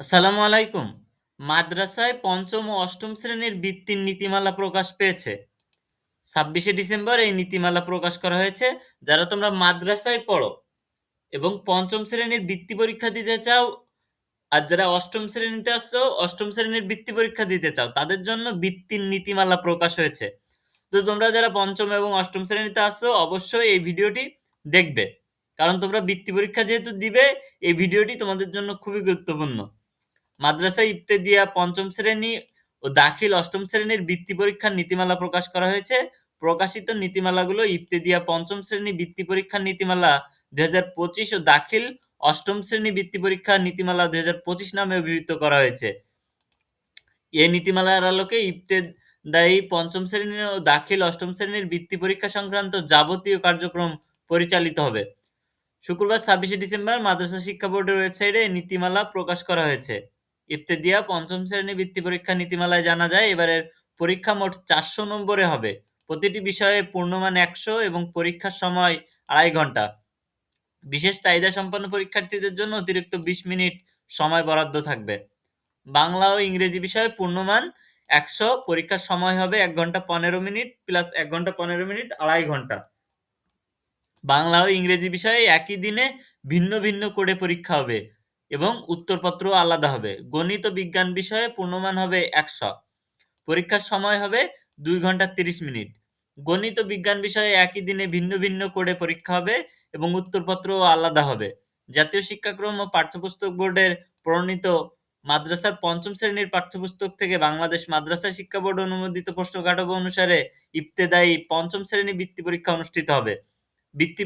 আসসালামু আলাইকুম। মাদ্রাসায় পঞ্চম ও অষ্টম শ্রেণির বৃত্তির নীতিমালা প্রকাশ পেয়েছে। ২৬শে ডিসেম্বর এই নীতিমালা প্রকাশ করা হয়েছে। যারা তোমরা মাদ্রাসায় পড়ো এবং পঞ্চম শ্রেণির বৃত্তি পরীক্ষা দিতে চাও, আর যারা অষ্টম শ্রেণীতে আসছো অষ্টম শ্রেণির বৃত্তি পরীক্ষা দিতে চাও, তাদের জন্য বৃত্তির নীতিমালা প্রকাশ হয়েছে। তো তোমরা যারা পঞ্চম এবং অষ্টম শ্রেণীতে আছো, অবশ্যই এই ভিডিওটি দেখবে। কারণ তোমরা বৃত্তি পরীক্ষা যেহেতু দিবে, এই ভিডিওটি তোমাদের জন্য খুবই গুরুত্বপূর্ণ। মাদ্রাসা ইবতেদিয়া পঞ্চম শ্রেণি ও দাখিল অষ্টম শ্রেণির বৃত্তি পরীক্ষার নীতিমালা প্রকাশ করা হয়েছে। প্রকাশিত নীতিমালাগুলো ইবতেদিয়া পঞ্চম শ্রেণি বৃত্তি পরীক্ষার নীতিমালা ২০২৫ ও দাখিল অষ্টম শ্রেণি বৃত্তি পরীক্ষার নীতিমালা ২০২৫ নামে অভিহিত করা হয়েছে। এই নীতিমালার আলোকে ইবতেদায়ী পঞ্চম শ্রেণি ও দাখিল অষ্টম শ্রেণির বৃত্তি পরীক্ষা সংক্রান্ত যাবতীয় কার্যক্রম পরিচালিত হবে। শুক্রবার ২৬শে ডিসেম্বর মাদ্রাসা শিক্ষা বোর্ডের ওয়েবসাইটে নীতিমালা প্রকাশ করা হয়েছে। ইবতেদিয়া পঞ্চম শ্রেণি বৃত্তি পরীক্ষার নীতিমালায় জানা যায়, এবারের পরীক্ষা মোট ৪০০ নম্বরে হবে। প্রতিটি বিষয়ে পূর্ণমান ১০০ এবং পরীক্ষার সময় আড়াই ঘণ্টা বিশেষ চাহিদা সম্পন্ন পরীক্ষার্থীদের জন্য অতিরিক্ত ২০ মিনিট সময় বরাদ্দ থাকবে। বাংলা ও ইংরেজি বিষয়ে পূর্ণমান ১০০, পরীক্ষার সময় হবে ১ ঘণ্টা ১৫ মিনিট প্লাস ১ ঘণ্টা ১৫ মিনিট, আড়াই ঘণ্টা বাংলা ও ইংরেজি বিষয়ে একই দিনে ভিন্ন ভিন্ন করে পরীক্ষা হবে এবং উত্তরপত্রও আলাদা হবে। গণিত বিজ্ঞান বিষয়ে পূর্ণমান হবে ১০০। পরীক্ষার সময় হবে দুই ঘণ্টা ৩০ মিনিট। গণিত বিজ্ঞান বিষয়ে একই দিনে ভিন্ন ভিন্ন করে পরীক্ষা হবে এবং উত্তরপত্রও আলাদা হবে। জাতীয় শিক্ষাক্রম ও পাঠ্যপুস্তক বোর্ডের প্রণীত মাদ্রাসার পঞ্চম শ্রেণির পাঠ্যপুস্তক থেকে বাংলাদেশ মাদ্রাসা শিক্ষা বোর্ড অনুমোদিত প্রশ্নকাঠামো অনুসারে ইবতেদায়ী পঞ্চম শ্রেণি বৃত্তি পরীক্ষা অনুষ্ঠিত হবে। বৃত্তি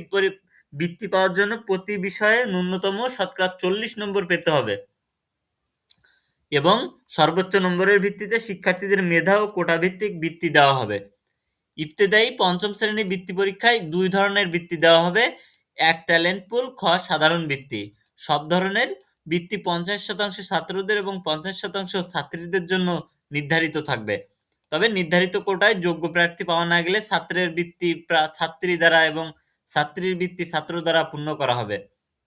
বৃত্তি পাওয়ার জন্য প্রতি বিষয়ে ন্যূনতম শতকরা ৪০ নম্বর পেতে হবে। এবং সর্বোচ্চ নম্বরের ভিত্তিতে শিক্ষার্থীদের মেধা ও কোটা ভিত্তিক বৃত্তি দেওয়া হবে। ইফতেদায়ী পঞ্চম শ্রেণি বৃত্তি পরীক্ষায় দুই ধরনের বৃত্তি দেওয়া হবে। এক ট্যালেন্ট পুল, খ সাধারণ বৃত্তি। সব ধরনের বৃত্তি ৫০% ছাত্রদের এবং ৫০% ছাত্রীদের জন্য নির্ধারিত থাকবে। তবে নির্ধারিত কোটায় যোগ্য প্রার্থী পাওয়া না গেলে ছাত্রের বৃত্তি ছাত্রী দ্বারা এবং ছাত্রীর বৃত্তি ছাত্র দ্বারা পূর্ণ করা হবে।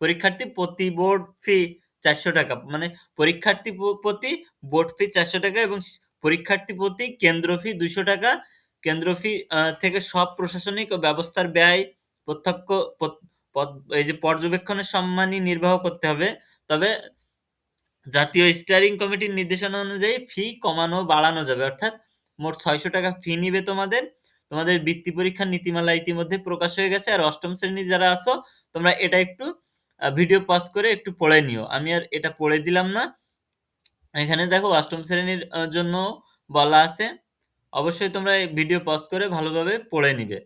পরীক্ষার্থী প্রতি বোর্ড ফি ৪০০ টাকা। মানে পরীক্ষার্থী প্রতি বোর্ড ফি ৪০০ টাকা এবং পরীক্ষার্থী প্রতি কেন্দ্র ফি ২০০ টাকা। কেন্দ্র ফি থেকে সব প্রশাসনিক ও ব্যবস্থার ব্যয় প্রত্যক্ষ এই যে পর্যবেক্ষণের সম্মানই নির্বাহ করতে হবে। তবে জাতীয় স্টিয়ারিং কমিটির নির্দেশনা অনুযায়ী ফি কমানো বাড়ানো যাবে। অর্থাৎ মোট ৬০০ টাকা ফি নিবে তোমাদের। তোমাদের বৃত্তি পরীক্ষার নীতিমালা ইতিমধ্যে প্রকাশ হয়ে গেছে। আর অষ্টম শ্রেণি যারা আসো তোমরা এটা একটু ভিডিও পজ করে একটু পড়ে নিও। আমি আর এটা পড়ে দিলাম না। এখানে দেখো, অষ্টম শ্রেণির জন্য বলা আছে। অবশ্যই তোমরা এই ভিডিও পজ করে ভালোভাবে পড়ে নিবে।